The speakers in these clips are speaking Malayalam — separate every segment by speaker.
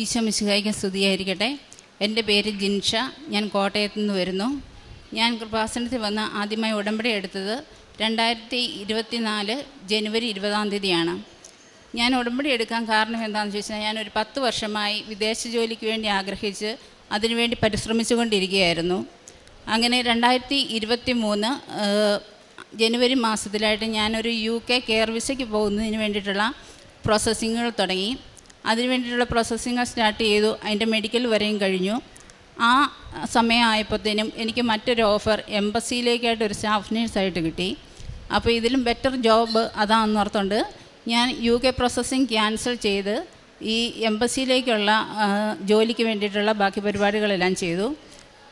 Speaker 1: ഈശോ മിശിഹായിക്ക് സ്തുതിയായിരിക്കട്ടെ. എന്റെ പേര് ജിൻഷ. ഞാൻ കോട്ടയത്തു നിന്ന് വരുന്നു. ഞാൻ കൃപാസനത്തിൽ വന്ന് ആദ്യമായി ഉടമ്പടി എടുത്തത് രണ്ടായിരത്തി ഇരുപത്തി നാല് ജനുവരി ഇരുപതാം തീയതിയാണ്. ഞാൻ ഉടമ്പടി എടുക്കാൻ കാരണം എന്താണെന്ന് ചോദിച്ചാൽ ഞാനൊരു പത്ത് വർഷമായി വിദേശ ജോലിക്ക് വേണ്ടി ആഗ്രഹിച്ച് അതിനുവേണ്ടി പരിശ്രമിച്ചുകൊണ്ടിരിക്കുകയായിരുന്നു. അങ്ങനെ രണ്ടായിരത്തി ഇരുപത്തി മൂന്ന് ജനുവരി മാസത്തിലായിട്ട് ഞാനൊരു യു കെ കെയർ വിസയ്ക്ക് പോകുന്നതിന് വേണ്ടിയിട്ടുള്ള പ്രോസസ്സിങ്ങുകൾ തുടങ്ങി. അതിന് വേണ്ടിയിട്ടുള്ള പ്രോസസ്സിങ് സ്റ്റാർട്ട് ചെയ്തു. അതിന്റെ മെഡിക്കൽ വരെയും കഴിഞ്ഞു. ആ സമയമായപ്പോഴത്തേനും എനിക്ക് മറ്റൊരു ഓഫർ എംബസിയിലേക്കായിട്ട് ഒരു സ്റ്റാഫ് നേഴ്സായിട്ട് കിട്ടി. അപ്പോൾ ഇതിലും ബെറ്റർ ജോബ് അതാണെന്ന് ഓർത്തുകൊണ്ട് ഞാൻ യു കെ പ്രോസസ്സിങ് ക്യാൻസൽ ചെയ്ത് ഈ എംബസിയിലേക്കുള്ള ജോലിക്ക് വേണ്ടിയിട്ടുള്ള ബാക്കി പരിപാടികളെല്ലാം ചെയ്തു.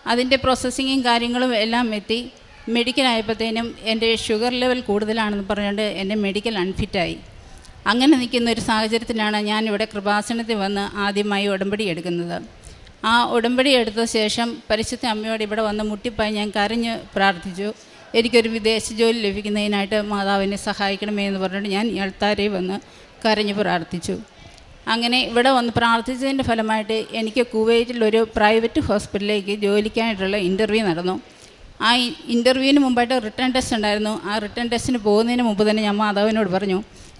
Speaker 1: അതിന്റെ പ്രോസസ്സിങ്ങും കാര്യങ്ങളും എല്ലാം എത്തി. മെഡിക്കൽ ആയപ്പോഴത്തേനും എന്റെ ഷുഗർ ലെവൽ കൂടുതലാണെന്ന് പറഞ്ഞുകൊണ്ട് എന്റെ മെഡിക്കൽ അൺഫിറ്റായി അങ്ങനെ നിൽക്കുന്ന ഒരു സാഹചര്യത്തിലാണ് ഇവിടെ കൃപാസനത്തിൽ വന്ന് ആദ്യമായി ഉടമ്പടി എടുക്കുന്നത്. ആ ഉടമ്പടി എടുത്ത ശേഷം പരിശുദ്ധ അമ്മയോട് ഇവിടെ വന്ന് മുട്ടിപ്പായി ഞാൻ കരഞ്ഞ് പ്രാർത്ഥിച്ചു. എനിക്കൊരു വിദേശ ജോലി ലഭിക്കുന്നതിനായിട്ട് മാതാവിനെ സഹായിക്കണമേ എന്ന് പറഞ്ഞിട്ട് ഞാൻ എൾത്താരെ വന്ന് കരഞ്ഞ് പ്രാർത്ഥിച്ചു. അങ്ങനെ ഇവിടെ വന്ന് പ്രാർത്ഥിച്ചതിന്റെ ഫലമായിട്ട് എനിക്ക് കുവൈറ്റിലൊരു പ്രൈവറ്റ് ഹോസ്പിറ്റലിലേക്ക് ജോലിക്കായിട്ടുള്ള ഇന്റർവ്യൂ നടന്നു. ആ ഇന്റർവ്യൂവിന് മുമ്പായിട്ട് റിട്ടേൺ ടെസ്റ്റ് ഉണ്ടായിരുന്നു. ആ റിട്ടേൺ ടെസ്റ്റിന് പോകുന്നതിന് മുമ്പ് തന്നെ ഞാൻ മാതാവിനോട് പറഞ്ഞു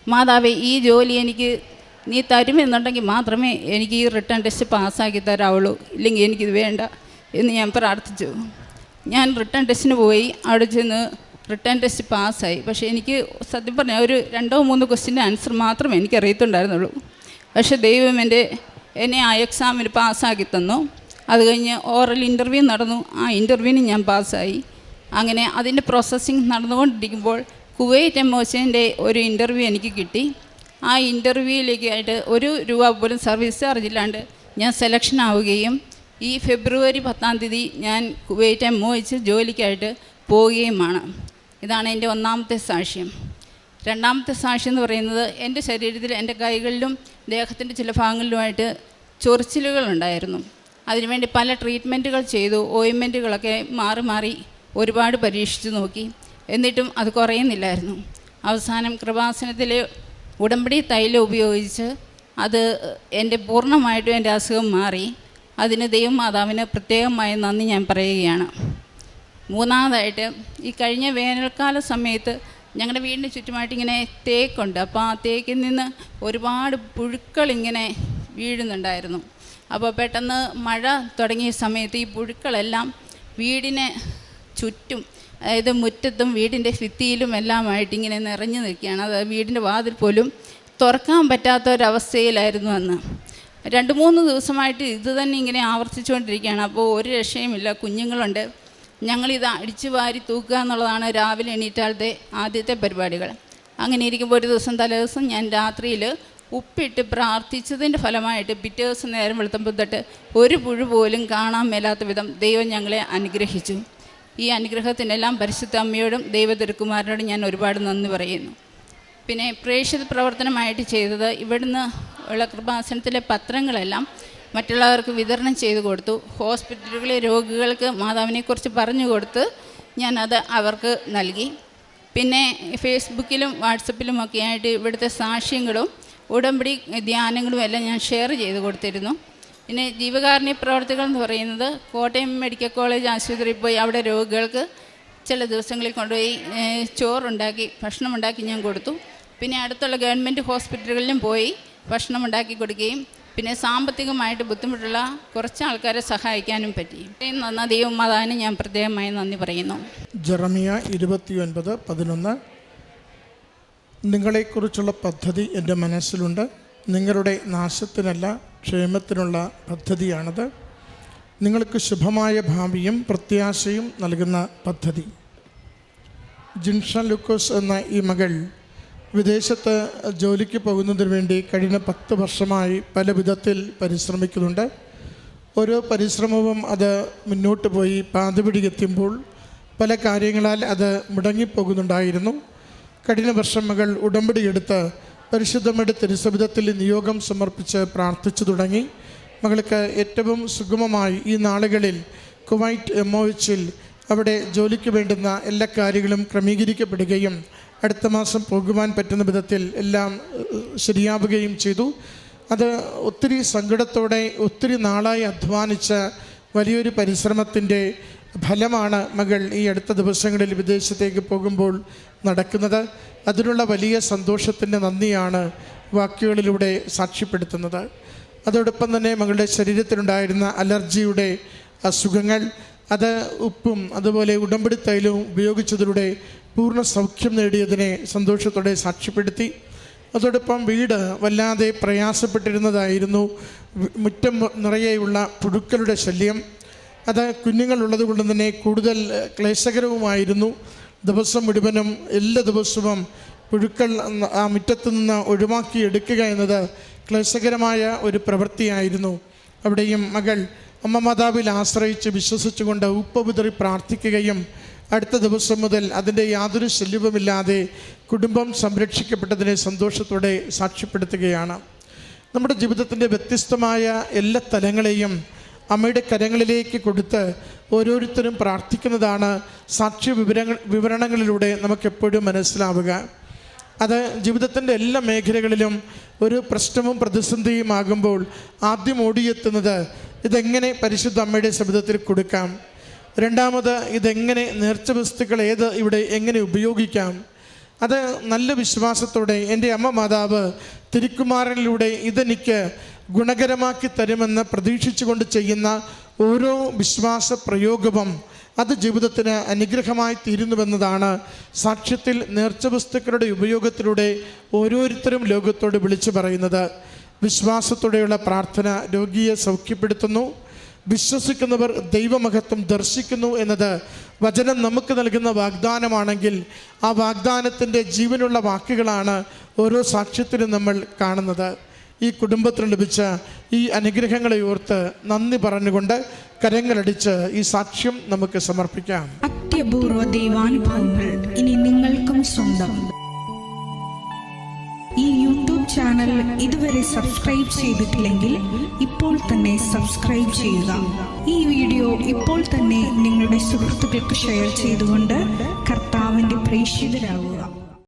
Speaker 1: മാതാവേ ഈ ജോലി എനിക്ക് നീ തരുമെന്നുണ്ടെങ്കിൽ മാത്രമേ എനിക്ക് ഈ റിട്ടേൺ ടെസ്റ്റ് പാസ്സാക്കി തരാവുള്ളൂ. ഇല്ലെങ്കിൽ എനിക്കിത് വേണ്ട എന്ന് ഞാൻ പ്രാർത്ഥിച്ചു. ഞാൻ റിട്ടേൺ ടെസ്റ്റിന് പോയി. അവിടെ ചെന്ന് റിട്ടേൺ ടെസ്റ്റ് പാസ്സായി. പക്ഷേ എനിക്ക് സത്യം പറഞ്ഞാൽ ഒരു രണ്ടോ മൂന്നോ ക്വസ്റ്റിന്റെ ആൻസർ മാത്രമേ എനിക്ക് അറിയത്തുണ്ടായിരുന്നുള്ളൂ. പക്ഷേ ദൈവം എന്റെ എന്നെ ആ എക്സാമിന് പാസ്സാക്കി തന്നു. അത് കഴിഞ്ഞ് ഓറൽ ഇന്റർവ്യൂ നടന്നു. ആ ഇന്റർവ്യൂവിന് ഞാൻ പാസ്സായി. അങ്ങനെ അതിന്റെ പ്രോസസ്സിങ് നടന്നുകൊണ്ടിരിക്കുമ്പോൾ കുവൈറ്റ് എമോഷന്റെ ഒരു ഇന്റർവ്യൂ എനിക്ക് കിട്ടി. ആ ഇന്റർവ്യൂയിലേക്കായിട്ട് ഒരു രൂപ പോലും സർവീസ് ചാർജ് ഇല്ലാണ്ട് ഞാൻ സെലക്ഷൻ ആവുകയും ഈ ഫെബ്രുവരി പത്താം തീയതി ഞാൻ കുവൈറ്റ് എം വെച്ച് ജോലിക്കായിട്ട് പോവുകയുമാണ്. ഇതാണ് എന്റെ ഒന്നാമത്തെ സാക്ഷ്യം. രണ്ടാമത്തെ സാക്ഷ്യം എന്ന് പറയുന്നത് എന്റെ ശരീരത്തിൽ എന്റെ കൈകളിലും ദേഹത്തിന്റെ ചില ഭാഗങ്ങളിലുമായിട്ട് ചൊറിച്ചിലുകളുണ്ടായിരുന്നു അതിനുവേണ്ടി പല ട്രീറ്റ്മെന്റുകൾ ചെയ്തു. ഓയിൻമെന്റുകളൊക്കെ മാറി മാറി ഒരുപാട് പരീക്ഷിച്ചു നോക്കി. എന്നിട്ടും അത് കുറയുന്നില്ലായിരുന്നു. അവസാനം കൃപാസനത്തിലെ ഉടമ്പടി തൈലം ഉപയോഗിച്ച് അത് എന്റെ പൂർണമായിട്ടും എന്റെ അസുഖം മാറി. അതിന് ദൈവമാതാവിന് പ്രത്യേകമായി നന്ദി ഞാൻ പറയുകയാണ്. മൂന്നാമതായിട്ട് ഈ കഴിഞ്ഞ വേനൽക്കാല സമയത്ത് ഞങ്ങളുടെ വീടിന് ചുറ്റുമായിട്ട് ഇങ്ങനെ തേക്കുണ്ട്. അപ്പോൾ ആ തേക്കിൽ നിന്ന് ഒരുപാട് പുഴുക്കൾ ഇങ്ങനെ വീഴുന്നുണ്ടായിരുന്നു. അപ്പോൾ പെട്ടെന്ന് മഴ തുടങ്ങിയ സമയത്ത് ഈ പുഴുക്കളെല്ലാം വീടിനെ ചുറ്റും അതായത് മുറ്റത്തും വീടിന്റെ ഭിത്തിയിലും എല്ലാമായിട്ട് ഇങ്ങനെ നിറഞ്ഞു നിൽക്കുകയാണ്. അത് വീടിന്റെ വാതിൽ പോലും തുറക്കാൻ പറ്റാത്ത ഒരവസ്ഥയിലായിരുന്നു അന്ന്. രണ്ട് മൂന്ന് ദിവസമായിട്ട് ഇത് തന്നെ ഇങ്ങനെ ആവർത്തിച്ചുകൊണ്ടിരിക്കുകയാണ്. അപ്പോൾ ഒരു രക്ഷയുമില്ല കുഞ്ഞുങ്ങളുണ്ട്. ഞങ്ങളിത് അടിച്ചു വാരി തൂക്കുക എന്നുള്ളതാണ് രാവിലെ എണീറ്റാളത്തെ ആദ്യത്തെ പരിപാടികൾ. അങ്ങനെ ഇരിക്കുമ്പോൾ ഒരു ദിവസം തലേദിവസം ഞാൻ രാത്രിയിൽ ഉപ്പിട്ട് പ്രാർത്ഥിച്ചതിന്റെ ഫലമായിട്ട് പിറ്റേ ദിവസം നേരം വെളുത്തുമ്പോൾ തൊട്ട് ഒരു പുഴു പോലും കാണാൻ മേലാത്ത വിധം ദൈവം ഞങ്ങളെ അനുഗ്രഹിച്ചു. ഈ അനുഗ്രഹത്തിനെല്ലാം പരിശുദ്ധ അമ്മയോടും ദൈവതിരുക്കുമാരനോടും ഞാൻ ഒരുപാട് നന്ദി പറയുന്നു. പിന്നെ പ്രേക്ഷിത പ്രവർത്തനമായിട്ട് ചെയ്തത് ഇവിടുന്ന് ഉള്ള കൃപാസനത്തിലെ പത്രങ്ങളെല്ലാം മറ്റുള്ളവർക്ക് വിതരണം ചെയ്തു കൊടുത്തു. ഹോസ്പിറ്റലുകളിലെ രോഗികൾക്ക് മാതാവിനെക്കുറിച്ച് പറഞ്ഞു കൊടുത്ത് ഞാനത് അവർക്ക് നൽകി. പിന്നെ ഫേസ്ബുക്കിലും വാട്സപ്പിലും ഒക്കെ ആയിട്ട് ഇവിടുത്തെ സാക്ഷ്യങ്ങളും ഉടമ്പടി ധ്യാനങ്ങളും എല്ലാം ഞാൻ ഷെയർ ചെയ്ത് കൊടുത്തിരുന്നു. പിന്നെ ജീവകാരുണ്യ പ്രവർത്തികൾ എന്ന് പറയുന്നത് കോട്ടയം മെഡിക്കൽ കോളേജ് ആശുപത്രിയിൽ പോയി അവിടെ രോഗികൾക്ക് ചില ദിവസങ്ങളിൽ കൊണ്ടുപോയി ചോറുണ്ടാക്കി ഭക്ഷണം ഉണ്ടാക്കി ഞാൻ കൊടുത്തു. പിന്നെ അടുത്തുള്ള ഗവൺമെന്റ് ഹോസ്പിറ്റലുകളിലും പോയി ഭക്ഷണം ഉണ്ടാക്കി കൊടുക്കുകയും പിന്നെ സാമ്പത്തികമായിട്ട് ബുദ്ധിമുട്ടുള്ള കുറച്ച് ആൾക്കാരെ സഹായിക്കാനും പറ്റി. നന്ന ദൈവം മാതാവിന് ഞാൻ പ്രത്യേകമായി നന്ദി പറയുന്നു.
Speaker 2: ജെറമിയ ഇരുപത്തിയൊൻപത് പതിനൊന്ന്. നിങ്ങളെക്കുറിച്ചുള്ള പദ്ധതി എന്റെ മനസ്സിലുണ്ട്. നിങ്ങളുടെ നാശത്തിനല്ല ക്ഷേമത്തിനുള്ള പദ്ധതിയാണത്. നിങ്ങൾക്ക് ശുഭമായ ഭാവിയും പ്രത്യാശയും നൽകുന്ന പദ്ധതി. ജിൻഷ ലുക്കോസ് എന്ന ഈ മകൾ വിദേശത്ത് ജോലിക്ക് പോകുന്നതിന് വേണ്ടി കഴിഞ്ഞ പത്ത് വർഷമായി പല വിധത്തിൽ പരിശ്രമിക്കുന്നുണ്ട്. ഓരോ പരിശ്രമവും അത് മുന്നോട്ട് പോയി പാതപിടിക്കെത്തുമ്പോൾ പല കാര്യങ്ങളാൽ അത് മുടങ്ങിപ്പോകുന്നുണ്ടായിരുന്നു. കഠിന വർഷം മകൾ ഉടമ്പടിയെടുത്ത് പരിശുദ്ധമയുടെ തിരുസവിധത്തിൽ നിയോഗം സമർപ്പിച്ച് പ്രാർത്ഥിച്ചു തുടങ്ങി. മകൾക്ക് ഏറ്റവും സുഗമമായി ഈ നാളുകളിൽ കുവൈറ്റ് എമോയിച്ചിൽ അവിടെ ജോലിക്ക് വേണ്ടുന്ന എല്ലാ കാര്യങ്ങളും ക്രമീകരിക്കപ്പെടുകയും അടുത്ത മാസം പോകുവാൻ പറ്റുന്ന വിധത്തിൽ എല്ലാം ശരിയാവുകയും ചെയ്തു. അത് ഒത്തിരി സങ്കടത്തോടെ ഒത്തിരി നാളായി അധ്വാനിച്ച വലിയൊരു പരിശ്രമത്തിന്റെ ഫലമാണ് മകൾ ഈ അടുത്ത ദിവസങ്ങളിൽ വിദേശത്തേക്ക് പോകുമ്പോൾ നടക്കുന്നത്. അതിനുള്ള വലിയ സന്തോഷത്തിന്റെ നന്ദിയാണ് വാക്കുകളിലൂടെ സാക്ഷ്യപ്പെടുത്തുന്നത്. അതോടൊപ്പം തന്നെ മകളുടെ ശരീരത്തിലുണ്ടായിരുന്ന അലർജിയുടെ അസുഖങ്ങൾ അത് ഉപ്പും അതുപോലെ ഉടമ്പടി തൈലവും ഉപയോഗിച്ചതിലൂടെ പൂർണ സൗഖ്യം നേടിയതിനെ സന്തോഷത്തോടെ സാക്ഷ്യപ്പെടുത്തി. അതോടൊപ്പം വീട് വല്ലാതെ പ്രയാസപ്പെട്ടിരുന്നതായിരുന്നു. മുറ്റം നിറയെയുള്ള പുഴുക്കളുടെ ശല്യം. അത് കുഞ്ഞുങ്ങളുള്ളത് കൊണ്ട് തന്നെ കൂടുതൽ ക്ലേശകരവുമായിരുന്നു. ദിവസം മുഴുവനും എല്ലാ ദിവസവും പുഴുക്കൾ ആ മുറ്റത്ത് നിന്ന് ഒഴിവാക്കി എടുക്കുക എന്നത് ക്ലേശകരമായ ഒരു പ്രവൃത്തിയായിരുന്നു. അവിടെയും മകൾ അമ്മ മാതാവിൽ ആശ്രയിച്ച് വിശ്വസിച്ചുകൊണ്ട് ഉപ്പ് വിതറി പ്രാർത്ഥിക്കുകയും അടുത്ത ദിവസം മുതൽ അതിന്റെ യാതൊരു ശല്യവുമില്ലാതെ കുടുംബം സംരക്ഷിക്കപ്പെട്ടതിനെ സന്തോഷത്തോടെ സാക്ഷ്യപ്പെടുത്തുകയാണ്. നമ്മുടെ ജീവിതത്തിന്റെ വ്യത്യസ്തമായ എല്ലാ തലങ്ങളെയും അമ്മയുടെ കരങ്ങളിലേക്ക് കൊടുത്ത് ഓരോരുത്തരും പ്രാർത്ഥിക്കുന്നതാണ് സാക്ഷ്യ വിവരങ്ങൾ വിവരണങ്ങളിലൂടെ നമുക്കെപ്പോഴും മനസ്സിലാവുക. അത് ജീവിതത്തിന്റെ എല്ലാ മേഖലകളിലും ഒരു പ്രശ്നവും പ്രതിസന്ധിയും ആകുമ്പോൾ ആദ്യം ഓടിയെത്തുന്നത് ഇതെങ്ങനെ പരിശുദ്ധ അമ്മയുടെ ശബ്ദത്തിൽ കൊടുക്കാം? രണ്ടാമത് ഇതെങ്ങനെ നേർച്ച വസ്തുക്കൾ ഏത് ഇവിടെ എങ്ങനെ ഉപയോഗിക്കാം? അത് നല്ല വിശ്വാസത്തോടെ എന്റെ അമ്മ മാതാവ് തിരുക്കുമാരനിലൂടെ ഇതെനിക്ക് ഗുണകരമാക്കി തരുമെന്ന് പ്രതീക്ഷിച്ചുകൊണ്ട് ചെയ്യുന്ന ഓരോ വിശ്വാസ പ്രയോഗവും അത് ജീവിതത്തിന് അനുഗ്രഹമായി തീരുന്നുവെന്നതാണ് സാക്ഷ്യത്തിൽ നേർച്ച വസ്തുക്കളുടെ ഉപയോഗത്തിലൂടെ ഓരോരുത്തരും ലോകത്തോട് വിളിച്ചു പറയുന്നത്. വിശ്വാസത്തോടെയുള്ള പ്രാർത്ഥന രോഗിയെ സൗഖ്യപ്പെടുത്തുന്നു. വിശ്വസിക്കുന്നവർ ദൈവമഹത്വം ദർശിക്കുന്നു എന്നത് വചനം നമുക്ക് നൽകുന്ന വാഗ്ദാനമാണെങ്കിൽ ആ വാഗ്ദാനത്തിന്റെ ജീവനുള്ള വാക്കുകളാണ് ഓരോ സാക്ഷ്യത്തിലും നമ്മൾ കാണുന്നത്. ഈ കുടുംബത്തിന് ലഭിച്ച ഈ അനുഗ്രഹങ്ങളെ ഓർത്ത് നന്ദി പറഞ്ഞുകൊണ്ട് കരങ്ങളടിച്ച് ഈ സാക്ഷ്യം നമുക്ക് സമർപ്പിക്കാം.
Speaker 3: അത്യപൂർവ ദൈവാനുഭവങ്ങൾ ഇനി നിങ്ങൾക്കും സ്വന്തം. ഈ യൂട്യൂബ് ചാനൽ ഇതുവരെ സബ്സ്ക്രൈബ് ചെയ്തിട്ടില്ലെങ്കിൽ ഇപ്പോൾ തന്നെ സബ്സ്ക്രൈബ് ചെയ്യുക. ഈ വീഡിയോ ഇപ്പോൾ തന്നെ നിങ്ങളുടെ സുഹൃത്തുക്കൾക്ക് ഷെയർ ചെയ്തുകൊണ്ട് കർത്താവിന്റെ പ്രേക്ഷിതരാകുക